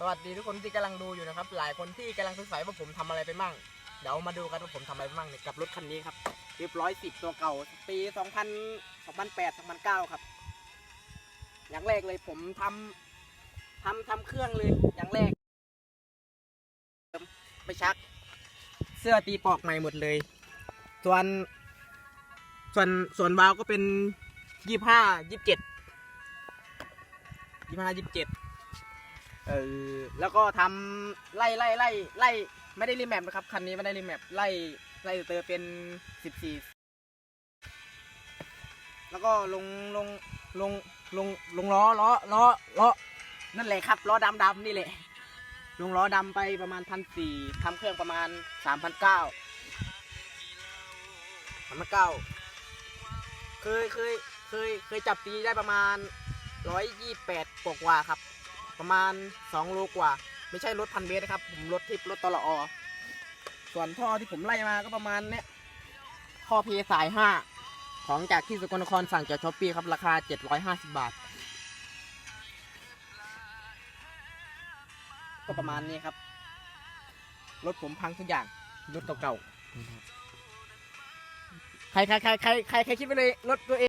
สวัสดีทุกคนที่กำลังดูอยู่นะครับ หลายคนที่กำลังสงสัยว่าผมทำอะไรไปมั่ง เดี๋ยวมาดูกันว่าผมทำอะไรไปมั่งเนี่ยกับรถคันนี้ครับเรียบร้อยสิบตัวเก่า ปีสองพันสองพันแปดสองพันเก้าครับ อย่างแรกเลยผมทำทำทำเครื่องเลยอย่างแรกไปชัก เสื้อตีปอกใหม่หมดเลย ส่วน ส่วนส่วนวาล์วก็เป็นยี่ห้ายี่สิบเจ็ดยี่ห้ายี่สิบเจ็ด เออแล้วก็ทำไล่ไล่ไล่ไล่ไม่ได้รีแมปนะครับคันนี้ไม่ได้รีแมปไล่ไล่เตอร์เป็นสิบสี่แล้วก็ลงลงลงลงลงล้อล้อล้อล้อนั่นแหละครับล้อดำดำนี่แหละ ลงล้อดำไปประมาณพันสี่ทำเครื่องประมาณสามพันเก้าสามพันเก้าเคยเคยเคยเคยจับตีได้ประมาณร้อยยี่แปดกว่าๆครับ ประมาณ 2 โลกว่า ไม่ใช่รถพันเมตรนะครับ ผมรถทิปรถตลออส่วนท่อที่ผมไล่มาก็ประมาณเนี้ยท่อเพสาย 5 ของจากที่สกลนครสั่งจากช้อปปี้ครับ ราคา 750 บาท ก็ประมาณนี้ครับ รถผมพังทุกอย่าง รถเก่าๆ ใครใครใครใครใครใครคิดไปเลย รถตัวเอง